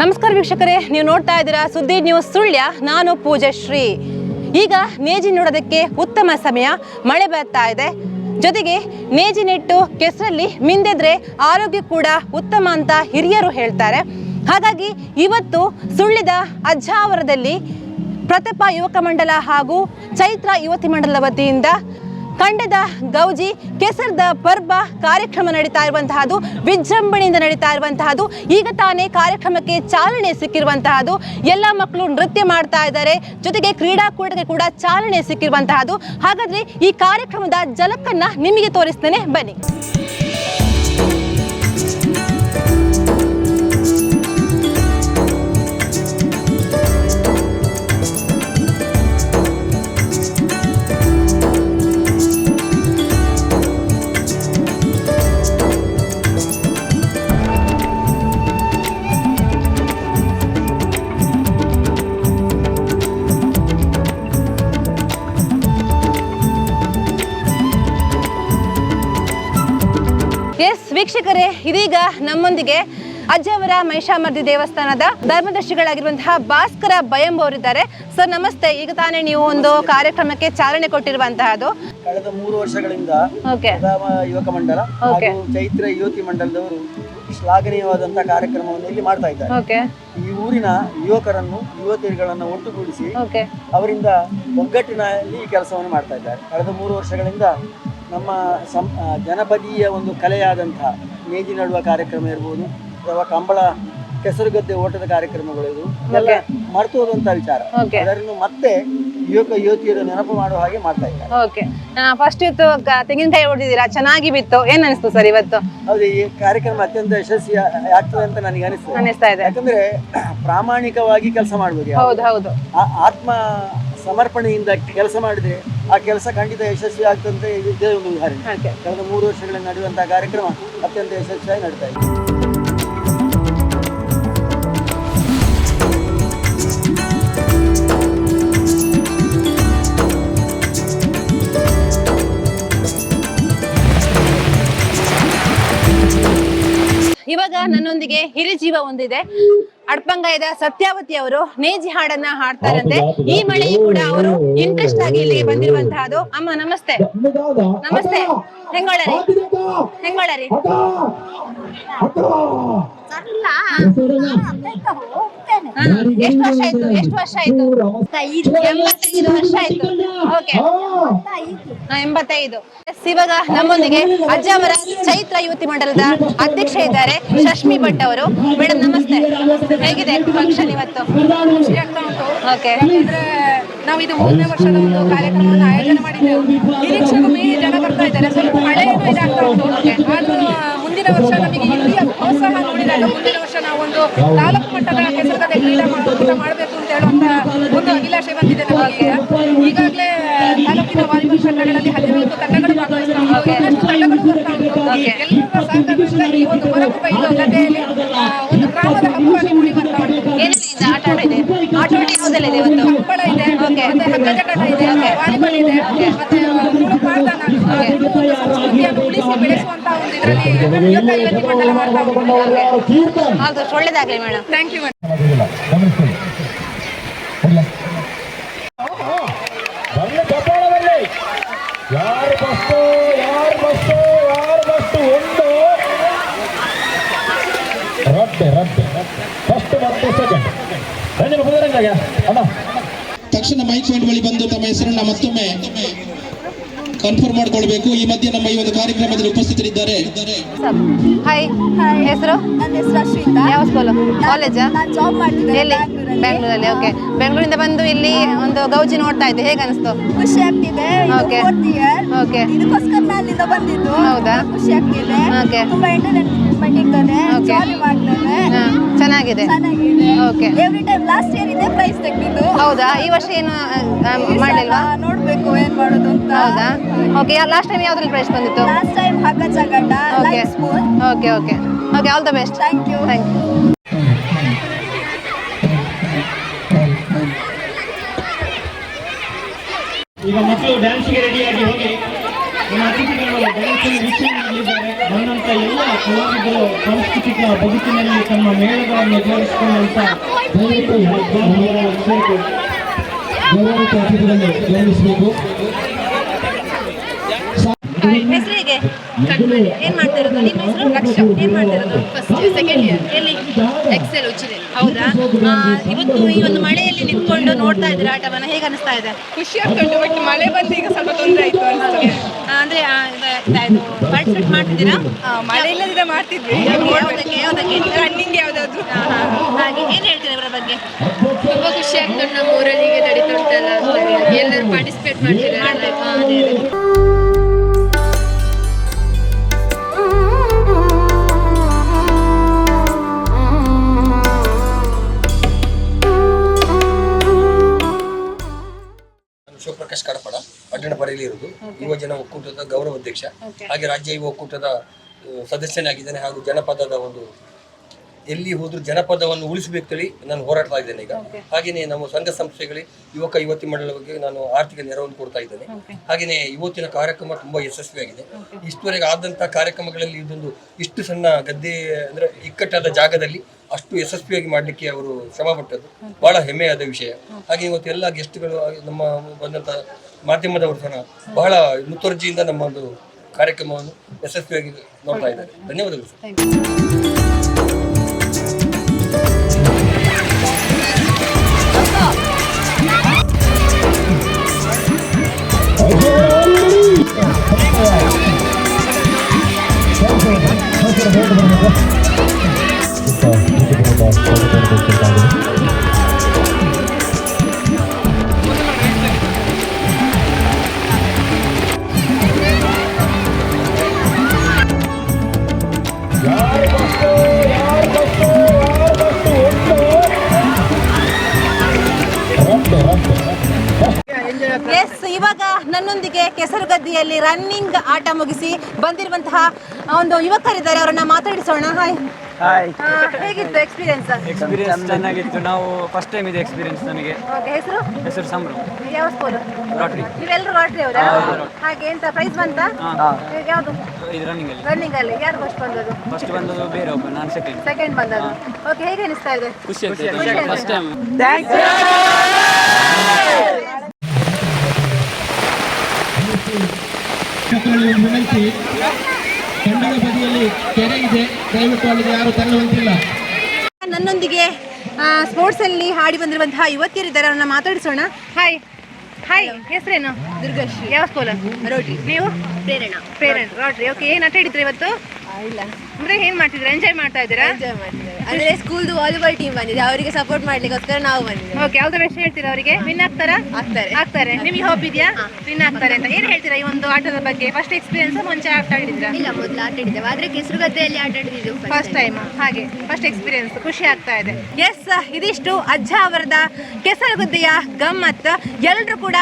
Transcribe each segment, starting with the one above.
ನಮಸ್ಕಾರ ವೀಕ್ಷಕರೇ, ನೀವು ನೋಡ್ತಾ ಇದ್ದೀರಾ ಸುದ್ದಿ ನ್ಯೂಸ್ ಸುಳ್ಯ, ನಾನು ಪೂಜಶ್ರೀ ಈಗ ನೇಜಿ ನೋಡೋದಕ್ಕೆ ಉತ್ತಮ ಸಮಯ, ಮಳೆ ಬರ್ತಾ ಇದೆ. ಜೊತೆಗೆ ನೇಜಿ ನೆಟ್ಟು ಕೆಸರಲ್ಲಿ ಮಿಂದೆದ್ರೆ ಆರೋಗ್ಯ ಕೂಡ ಉತ್ತಮ ಅಂತ ಹಿರಿಯರು ಹೇಳ್ತಾರೆ. ಹಾಗಾಗಿ ಇವತ್ತು ಸುಳ್ಳಿದ ಅಜ್ಜಾವರದಲ್ಲಿ ಪ್ರತಿಪ ಯುವಕ ಮಂಡಲ ಹಾಗೂ ಚೈತ್ರ ಯುವತಿ ಮಂಡಲದ ವತಿಯಿಂದ ಖಂಡದ ಗೌಜಿ, ಕೆಸರದ ಪರ್ಬ ಕಾರ್ಯಕ್ರಮ ನಡೀತಾ ಇರುವಂತಹದ್ದು ವಿಜೃಂಭಣೆಯಿಂದ ನಡೀತಾ ಇರುವಂತಹದ್ದು ಈಗ ತಾನೇ ಕಾರ್ಯಕ್ರಮಕ್ಕೆ ಚಾಲನೆ ಸಿಕ್ಕಿರುವಂತಹದ್ದು ಎಲ್ಲ ಮಕ್ಕಳು ನೃತ್ಯ ಮಾಡ್ತಾ ಇದ್ದಾರೆ, ಜೊತೆಗೆ ಕ್ರೀಡಾಕೂಟಕ್ಕೆ ಕೂಡ ಚಾಲನೆ ಸಿಕ್ಕಿರುವಂತಹದ್ದು ಹಾಗಾದ್ರೆ ಈ ಕಾರ್ಯಕ್ರಮದ ಜಲಕ್ಕನ್ನ ನಿಮಗೆ ತೋರಿಸ್ತೇನೆ, ಬನ್ನಿ. ವೀಕ್ಷಕರೇ ಇದೀಗ ನಮ್ಮೊಂದಿಗೆ ಅಜ್ಜವರ ಮಹಿಷಾಮರ್ದಿ ದೇವಸ್ಥಾನದ ಧರ್ಮದರ್ಶಿಗಳಾಗಿರುವಂತಹ ಭಾಸ್ಕರ ಬಯಂಬವರಿದ್ದಾರೆ ಸರ್ ನಮಸ್ತೆ ಈಗ ತಾನೇ ನೀವು ಒಂದು ಕಾರ್ಯಕ್ರಮಕ್ಕೆ ಚಾಲನೆ ಕೊಟ್ಟಿರುವಂತಹದ್ದು. ಕಳೆದ ಮೂರು ವರ್ಷಗಳಿಂದ ಓಕೆ ಯುವಕ ಮಂಡಲ ಚೈತ್ರ ಯುವತಿ ಮಂಡಲದವರು ಶ್ಲಾಘನೀಯವಾದಂತಹ ಕಾರ್ಯಕ್ರಮವನ್ನು ಇಲ್ಲಿ ಮಾಡ್ತಾ ಇದ್ದಾರೆ. ಓಕೆ ಈ ಊರಿನ ಯುವಕರನ್ನು ಯುವತಿಯರುಗಳನ್ನು ಒಟ್ಟುಗೂಡಿಸಿ ಓಕೆ ಅವರಿಂದ ಒಗ್ಗಟ್ಟಿನಲ್ಲಿ ಈ ಕೆಲಸವನ್ನು ಮಾಡ್ತಾ ಇದ್ದಾರೆ. ಕಳೆದ ಮೂರು ವರ್ಷಗಳಿಂದ ನಮ್ಮ ಸಂ ಜನಪದೀಯ ಒಂದು ಕಲೆಯಾದಂಥ ನೇಜಿ ನಡುವ ಕಾರ್ಯಕ್ರಮ ಇರ್ಬೋದು ಅಥವಾ ಕಂಬಳ ಕೆಸರುಗದ್ದೆ ಓಟದ ಕಾರ್ಯಕ್ರಮಗಳು ಇದು ಎಲ್ಲ ಮರೆತು ಹೋದಂತಹ ವಿಚಾರ. ಅದನ್ನು ಮತ್ತೆ ಯುವಕ ಯುವತಿಯರು ನೆನಪು ಮಾಡುವ ಹಾಗೆ ಮಾಡ್ತಾ ಇದ್ದಾರೆ. ಓಕೆ ಫಸ್ಟ್ ಇವತ್ತು ತೆಂಗಿನಕಾಯಿ ಹೊಡೆದಿದ್ದೀರಾ ಚೆನ್ನಾಗಿ ಬಿತ್ತು. ಏನ್ ಅನಿಸ್ತು ಸರ್ ಇವತ್ತು? ಹೌದು ಈ ಕಾರ್ಯಕ್ರಮ ಅತ್ಯಂತ ಯಶಸ್ವಿ ಆಗ್ತದೆ ಅಂತ ನನಗೆ ಅನಿಸ್ತು. ಅನಿಸ್ತಾ ಇದೆ. ಯಾಕಂದ್ರೆ ಪ್ರಾಮಾಣಿಕವಾಗಿ ಕೆಲಸ ಮಾಡ್ಬೋದು ಹೌದು ಹೌದು. ಆತ್ಮ ಸಮರ್ಪಣೆಯಿಂದ ಕೆಲಸ ಮಾಡಿದ್ರೆ ಆ ಕೆಲಸ ಖಂಡಿತ ಯಶಸ್ವಿ ಆಗ್ತಂತೆ ಇದೇ ಒಂದು ಉದಾಹರಣೆ. ಕಳೆದ ಮೂರು ವರ್ಷಗಳಲ್ಲಿ ನಡೆಯುವಂತಹ ಕಾರ್ಯಕ್ರಮ ಅತ್ಯಂತ ಯಶಸ್ವಿಯಾಗಿ ನಡೀತಾ ಇದೆ. ನನ್ನೊಂದಿಗೆ ಹಿರಿಜೀವ ಒಂದಿದೆ ಅಡ್ಪಂಗಾಯದ ಸತ್ಯಾವತಿ ಅವರು ನೇಜಿ ಹಾಡನ್ನ ಹಾಡ್ತಾರಂತೆ. ಈ ಮಳೆಯೂ ಕೂಡ ಅವರು ಇಂಟ್ರೆಸ್ಟ್ ಆಗಿ ಇಲ್ಲಿಗೆ ಬಂದಿರುವಂತಹದ್ದು. ಅಮ್ಮ ನಮಸ್ತೆ. ನಮಸ್ತೆ. ಹೆಂಗೊಳರಿ ಹೆಂಗೊಳರಿ ಎಷ್ಟು ವರ್ಷ ಆಯ್ತು? ಎಷ್ಟು ವರ್ಷ ಆಯ್ತು? ಎಂಬತ್ತೈದು ವರ್ಷ ಆಯ್ತು. ಓಕೆ. ಎಂಬತ್ತೈದು. ಇವಾಗ ನಮ್ಮೊಂದಿಗೆ ಅಜ್ಜಾವರ ಚೈತ್ರ ಯುವತಿ ಮಂಡಲದ ಅಧ್ಯಕ್ಷ ಇದ್ದಾರೆ ಶಶ್ಮಿ ಭಟ್ ಅವರು. ಮೇಡಮ್ ನಮಸ್ತೆ. ಹೇಗಿದೆ ಫಂಕ್ಷನ್ ಇವತ್ತು? ಓಕೆ. ನಾವು ಇದು ಮೂರನೇ ವರ್ಷದ ಒಂದು ಕಾರ್ಯಕ್ರಮವನ್ನು ಆಯೋಜನೆ ಮಾಡಿದ್ದೆವು ನಿರೀಕ್ಷೆ ಮೇಲೆ ಜನ ಬರ್ತಾ ಇದ್ದಾರೆ. ಸ್ವಲ್ಪ ಮಳೆ ಇದಾಗ್ತಾ ಉಂಟು. ಆದ್ರೂ ಮುಂದಿನ ವರ್ಷ ನಮಗೆ ಇಲ್ಲಿಯ ಪ್ರೋತ್ಸಾಹ ನೋಡಿದಾಗ ಮುಂದಿನ ವರ್ಷ ನಾವು ಒಂದು ತಾಲೂಕು ಮಟ್ಟದ ಕೆಸರಗದೆ ಕ್ರೀಡಾ ಮಾಡಬೇಕು ಅಂತ ಹೇಳುವಂತ ಒಂದು ಹೊರಗುಬ್ಬ ಇದು ಒಂದು ಗ್ರಾಮದ ಹಬ್ಬವಾಗಿ ಇದೆ ಆಟ ಆಟ ಇದೆ ಆಟ ಆಟ ಯಾವುದೆಲ್ಲ ಇದೆ ಇವತ್ತು ಕಂಬಳ ಇದೆ Okay. ಮತ್ತೆ ಹಗ್ಗಜಗ್ಗಾಟ ಇದೆ ವಾಲಿಬಾಲ್ ಇದೆ ಮತ್ತೆ ತುಳು ಪಾಡ್ದಾನ ತುಳು ಒಂದು ಸಂಸ್ಕೃತಿಯನ್ನು ಉಳಿಸಿ ಬೆಳೆಸುವಂತ ಒಂದು ಇದರಲ್ಲಿ ಯುವಕ ಯುವತಿ ಮಂಡಲ ಮಾಡ್ತಾ ಉಂಟು ಹೌದು ಒಳ್ಳೇದಾಗ್ಲಿ ಮೇಡಮ್ ಥ್ಯಾಂಕ್ ಯು ಬನ್ನಿ ಕಪಾಳದಲ್ಲಿ ಯಾರು ಬಸ್ಸು ಯಾರು ಬಸ್ಸು ಯಾರು ಬಸ್ಸು ಒಂದು ರಡ್ಡೆ ರಡ್ಡೆ ಫಸ್ಟ್ ಮತ್ತು ಸೆಕೆಂಡ್ ರಂಜನ ಪುದರಂಗಾಗ ಅಣ್ಣ ತಕ್ಷಣ ಮೈಕ್ ಪಾಯಿಂಟ್ ಬಳಿ ಬಂದು ತಮ್ಮ ಹೆಸರನ್ನ ಮತ್ತೊಮ್ಮೆ ಕನ್ಫರ್ಮ್ ಮಾಡ್ಕೊಳ್ಬೇಕು. ಈ ಮಧ್ಯೆ ನಮ್ಮ ಈ ಒಂದು ಕಾರ್ಯಕ್ರಮದಲ್ಲಿ ಉಪಸ್ಥಿತರಿದ್ದಾರೆ. ಹಾಯ್ ಹೆಸರು? ನನ್ನ ಹೆಸರು ಅಶ್ವಿತಾ. ಯಾವ ಸ್ಕೂಲು ಕಾಲೇಜಾ ನಾನು ಜಾಬ್ ಮಾಡ್ತಿದ್ದೆ ಎಲ್ಲಿ? ಬೆಂಗಳೂರಲ್ಲಿ ಓಕೆ ಬೆಂಗಳೂರಿಂದ ಬಂದು ಇಲ್ಲಿ ಒಂದು ಗೌಜಿ ನೋಡ್ತಾ ಇದ್ದೆ. ಹೇಗೆ ಅನಿಸ್ತು? ಖುಷಿ ಆಗ್ತಿದೆ. Okay okay year Okay. ಇದಕ್ಕೋಸ್ಕರ ನಾನು ಅಲ್ಲಿಂದ ಬಂದಿದ್ದು. ಹೌದಾ? ಖುಷಿ ಆಗ್ತಿದೆ. ಓಕೆ ತುಂಬಾ ಎಂಟರ್ಟೈನ್ಮೆಂಟ್ ಇರ್ತದೆ ಓಕೆ ಜಾಲಿ ಮಾಡ್ತಾರೆ ಚೆನ್ನಾಗಿದೆ. ಚೆನ್ನಾಗಿದೆ. Okay every time last year ಇದೆ ತೆಗ್ದಿದ್ದು. ಹೌದಾ? ಈ ವರ್ಷ ಏನು ಮಾಡಲಿಲ್ವಾ? ನೋಡ್ಬೇಕು ಏನ್ ಮಾಡೋದು ಅಂತ. ಹೌದಾ? ಓಕೆ ಲಾಸ್ಟ್ ಟೈಮ್ ಯಾವ್ದ್ರಲ್ಲಿ ಪ್ರೈಸ್ ಬಂದಿತ್ತು? ಲಾಸ್ಟ್ ಟೈಮ್ ಹಗ್ಗ ಜಗಡ್ಡ okay okay okay okay all the best thank you thank you ಈಗ ಮಕ್ಕಳು ಡ್ಯಾನ್ಸ್ಗೆ ರೆಡಿಯಾಗಿ ಹೋಗಿ ನಿಮ್ಮ ಅತಿಥಿಗಳು ಡ್ಯಾನ್ಸ್ ವೀಕ್ಷಣೆ ಬಂದಂತ ಎಲ್ಲ ಕಲಾವಿದರು ಸಾಂಸ್ಕೃತಿಕ ಬದುಕಿನಲ್ಲಿ ತಮ್ಮ ಮೇಳಗಳನ್ನು ತೋರಿಸಿಕೊಂಡಂತ ಗೌರವಿತ ಅತಿಥಿಗಳನ್ನು ಗೌರವಿಸಬೇಕು. ಹೆಸರಿಗೆ ಏನ್ ಮಾಡ್ತಾ ಇರೋದು ನಿಮ್ಮ ಹೆಸರು? ಲಕ್ಷ. ಏನ್ ಮಾಡ್ತಿರೋದು? ಫಸ್ಟ್ ಸೆಕೆಂಡ್ ಇಯರ್ ಎಲ್ಲಿ? ಎಕ್ಸೆಲ್ ಉಚ್ಚಿದೆ. ಹೌದಾ? ಆ, ಇವತ್ತು ಈ ಒಂದು ಮಳೆಯಲ್ಲಿ ನಿಂತ್ಕೊಂಡು ನೋಡ್ತಾ ಇದ್ದೀರಾ ಆಟವನ್ನ? ಹೇಗೆ ಅನಿಸ್ತಾ ಇದೆ? ಖುಷಿ ಆಗ್ತುಂಟು ಬಟ್ ಮಳೆ ಬಂದು ಈಗ ಸ್ವಲ್ಪ ತೊಂದರೆ ಆಯ್ತು ಅನ್ಸುತ್ತೆ. ಆ, ಅಂದ್ರೆ ಆ, ಇದ- ಇದು ಪಾರ್ಟಿಸಿಪೇಟ್ ಮಾಡ್ತಿದ್ದೀರಾ? ಆ, ಮಳೆ ಇಲ್ಲದಿದ್ರೆ ಮಾಡ್ತಿದ್ವಿ. ಯಾವುದಕ್ಕೆ? ಯಾವುದಕ್ಕೆ? ರನ್ನಿಂಗ್ ಯಾವ್ದಾದ್ರು. ಹಾ. ಹಾಗೆ ಏನ್ ಹೇಳ್ತೀರಾ ಇವರ ಬಗ್ಗೆ? ತುಂಬಾ ಖುಷಿ ಆಗ್ತುಂಟು ನಮ್ಮ ಊರಲ್ಲಿ ಹೀಗೆ ನಡೀತಾ ಉಂಟಲ್ಲ ಅಂತ ಎಲ್ಲರೂ ಪಾರ್ಟಿಸಿಪೇಟ್ ಮಾಡ್ತಿದ್ದಾರೆ. ಮಾಡ್ಬೇಕು ಹಾ, ಅದೇ ಅದೇ. ಯುವ ಜನ ಒಕ್ಕೂಟದ ಗೌರವ ಅಧ್ಯಕ್ಷ ಹಾಗೆ ರಾಜ್ಯ ಯುವ ಒಕ್ಕೂಟದ ಸದಸ್ಯನಾಗಿದ್ದಾನೆ ಸದಸ್ಯನಾಗಿದ್ದೇನೆ ಹಾಗೂ ಜನಪದದ ಒಂದು ಎಲ್ಲಿ ಹೋದ್ರೂ ಜನಪದವನ್ನು ಉಳಿಸಬೇಕಂತೇಳಿ ನಾನು ಹೋರಾಡ್ತಾ ಇದ್ದೇನೆ ಈಗ. ಹಾಗೆಯೇ ನಮ್ಮ ಸಂಘ ಸಂಸ್ಥೆಗಳಿಗೆ ಯುವಕ ಯುವತಿ ಮಂಡಳ ಬಗ್ಗೆ ನಾನು ಆರ್ಥಿಕ ನೆರವನ್ನು ಕೊಡ್ತಾ ಇದ್ದೇನೆ. ಹಾಗೆಯೇ ಇವತ್ತಿನ ಕಾರ್ಯಕ್ರಮ ತುಂಬಾ ಯಶಸ್ವಿಯಾಗಿದೆ. ಇಷ್ಟುವರೆಗೆ ಆದಂತಹ ಕಾರ್ಯಕ್ರಮಗಳಲ್ಲಿ ಇದೊಂದು ಇಷ್ಟು ಸಣ್ಣ ಗದ್ದೆ ಅಂದ್ರೆ ಇಕ್ಕಟ್ಟಾದ ಜಾಗದಲ್ಲಿ ಅಷ್ಟು ಯಶಸ್ವಿಯಾಗಿ ಮಾಡಲಿಕ್ಕೆ ಅವರು ಶ್ರಮ ಪಟ್ಟದ್ದು. ಬಹಳ ಹೆಮ್ಮೆಯಾದ ವಿಷಯ. ಹಾಗೆ ಇವತ್ತು ಎಲ್ಲ ಗೆಸ್ಟ್ಗಳು ನಮ್ಮ ಬಂದಂತ ಮಾಧ್ಯಮದವರು ಸಹ ಬಹಳ ಮುತುರ್ಜಿಯಿಂದ ನಮ್ಮ ಒಂದು ಕಾರ್ಯಕ್ರಮವನ್ನು ಯಶಸ್ವಿಯಾಗಿ ನೋಡ್ತಾ ಇದ್ದಾರೆ. ಧನ್ಯವಾದಗಳು ಸರ್. ಎಸ್ ನನ್ನೊಂದಿಗೆ ಕೆಸರುಗದ್ದಿಯಲ್ಲಿ ರನ್ನಿಂಗ್ ಆಟ ಮುಗಿಸಿ ಬಂದಿರುವಂತಹ ಒಂದು ಯುವಕರಿದ್ದಾರೆ. ಅವರನ್ನ ಮಾತಾಡಿಸೋಣ. ಹಾಯ್ ಹೇಗಿತ್ತು ಎಕ್ಸ್ಪೀರಿಯನ್ಸ್ ಎಕ್ಸ್ಪೀರಿಯನ್ಸ್ ಚೆನ್ನಾಗಿತ್ತು. ನಾವು ಫಸ್ಟ್ ಟೈಮ್ ಇದೆ ಎಕ್ಸ್ಪೀರಿಯನ್ಸ್ ನನಗೆ. ಹೆಸರು? ಹೆಸರು ಸಂಭ್ರಮ ಯಾವ ಸ್ಕೂಲ್ ರಾಟ್ರಿ ನೀವೆಲ್ಲರೂ ಲಾಟ್ರಿ ಅವರಾ? ಹಾಗೆ ಎಂತ ಪ್ರೈಸ್ ಬಂತ? ಯಾವುದು? ಇದು ರನ್ನಿಂಗ್ ಅಲ್ಲಿ. ರನ್ನಿಂಗ್ ಅಲ್ಲಿ. ಯಾರು ಫಸ್ಟ್ ಬಂದದ್ದು? ಫಸ್ಟ್ ಬಂದದ್ದು ಬೇರೆ ಒಬ್ಬ ನಾನು ಸೆಕೆಂಡ್ ಸೆಕೆಂಡ್ ಬಂದದ್ದು. ಓಕೆ ಹೇಗೆ ಅನಿಸ್ತಾ ಇದೆ? ಖುಷಿ ಆಗ್ತದೆ ಫಸ್ಟ್ ಟೈಮ್ ಮಕ್ಕಳಲ್ಲಿ ಒಂದು ವಿನಂತಿ ತಂಡದ ಬದಿಯಲ್ಲಿ ಕೆರೆ ಇದೆ. ದಯವಿಟ್ಟು ಅಲ್ಲಿಗೆ ಯಾರು ತಳ್ಳುವಂತಿಲ್ಲ ನನ್ನೊಂದಿಗೆ ಸ್ಪೋರ್ಟ್ಸ್ ಅಲ್ಲಿ ಹಾಡಿ ಬಂದಿರುವಂತಹ ಯುವತಿಯರಿದ್ದಾರೆ ಅವ್ರನ್ನ ಮಾತಾಡಿಸೋಣ. ಹಾಯ್ ಹಾಯ್ ಹೆಸರೇನು? ದುರ್ಗಶ್ರೀ. ಯಾವ ಸ್ಕೂಲ್ ರೋಟ್ರಿ. ನೀವು? ಪ್ರೇರಣಾ. ಪ್ರೇರಣಾ. ರೋಟ್ರಿ. ಓಕೆ ಏನು ಆಟ ಹಿಡಿದ್ರಿ ಇವತ್ತು? ಇಲ್ಲ. ಅಂದ್ರೆ ಏನ್ ಮಾಡ್ತಿದ್ರ ಎಂಜಾಯ್ ಮಾಡ್ತಾ ಇದ್ದೀರಾ? ಎಂಜಾಯ್ ಮಾಡ್ತಿದ್ದಾರೆ ಅಂದ್ರೆ ಸ್ಕೂಲ್ದು ವಾಲಿಬಾಲ್ ಟೀಮ್ ಬಂದಿದೆ. ಅವರಿಗೆ ಸಪೋರ್ಟ್ ಮಾಡ್ಲಿಕ್ಕೋಸ್ಕರ ನಾವು ಬಂದಿದ್ದೇವೆ. ಓಕೆ ಯಾವ್ದು ವಿಷಯ ಹೇಳ್ತೀರಾ ಅವರಿಗೆ? ವಿನ್ ಆಗ್ತಾರಾ? ಆಗ್ತಾರೆ. ಆಗ್ತಾರೆ. ನಿಮಗೆ ಹೋಪ್ ಇದೆಯಾ? ವಿನ್ ಆಗ್ತಾರೆ ಅಂತ. ಏನ್ ಹೇಳ್ತೀರಾ ಈ ಒಂದು ಆಟದ ಬಗ್ಗೆ? ಫಸ್ಟ್ ಎಕ್ಸ್ಪೀರಿಯನ್ಸ್ ಮುಂಚೆ ಆಟ ಆಡಿದ್ರಾ ಇಲ್ಲ ಮೊದಲು ಆಟ ಆಡಿದ್ದೇವೆ. ಆದ್ರೆ ಕೆಸರುಗದ್ದೆಯಲ್ಲಿ ಆಟ ಆಡಿದ್ದು ಫಸ್ಟ್ ಟೈಮ್ ಹಾಗೆ. ಫಸ್ಟ್ ಎಕ್ಸ್ಪೀರಿಯನ್ಸ್ ಖುಷಿ ಆಗ್ತಾ ಇದೆ. ಎಸ್ ಇದಿಷ್ಟು ಅಜ್ಜ ಅವರದ ಕೆಸರುಗುದ್ದೆಯ ಗಮ್ಮತ್. ಎಲ್ಲರೂ ಕೂಡ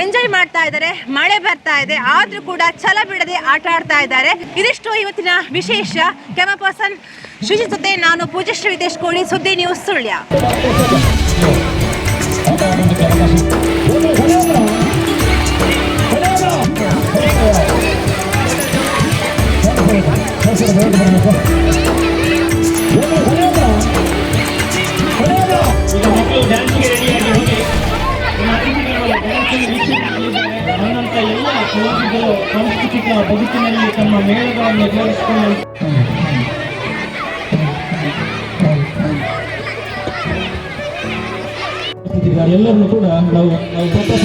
ಎಂಜಾಯ್ ಮಾಡ್ತಾ ಇದ್ದಾರೆ, ಮಳೆ ಬರ್ತಾ ಇದೆ, ಆದ್ರೂ ಕೂಡ ಛಲ ಬಿಡದೆ ಆಟ ಆಡ್ತಾ ಇದ್ದಾರೆ. ಇದಿಷ್ಟು ಇವತ್ತಿನ ವಿಶೇಷ. ಕೆಮಪರ್ಸನ್ ಶುಚಿ ಜೊತೆ ನಾನು ಪೂಜಶ್ರೀ ವಿದೇಶ್ ಕೋಳಿ ಸುದ್ದಿ ನ್ಯೂಸ್ ಸುಳ್ಯ. ತಮ್ಮ ಮೇಳಗಳನ್ನು ಎಲ್ಲರನ್ನು ಕೂಡ ನಾವು ನಾವು ಪ್ರತಾಪ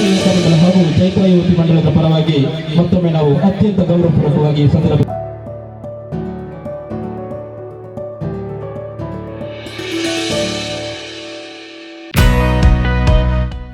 ಹಾಗೂ ಚೈತ್ರ ಯುವತಿ ಮಂಡಳದ ಪರವಾಗಿ ಮತ್ತೊಮ್ಮೆ ನಾವು ಅತ್ಯಂತ ಗೌರವಪೂರ್ವಕವಾಗಿ ಸಂದರ್ಭ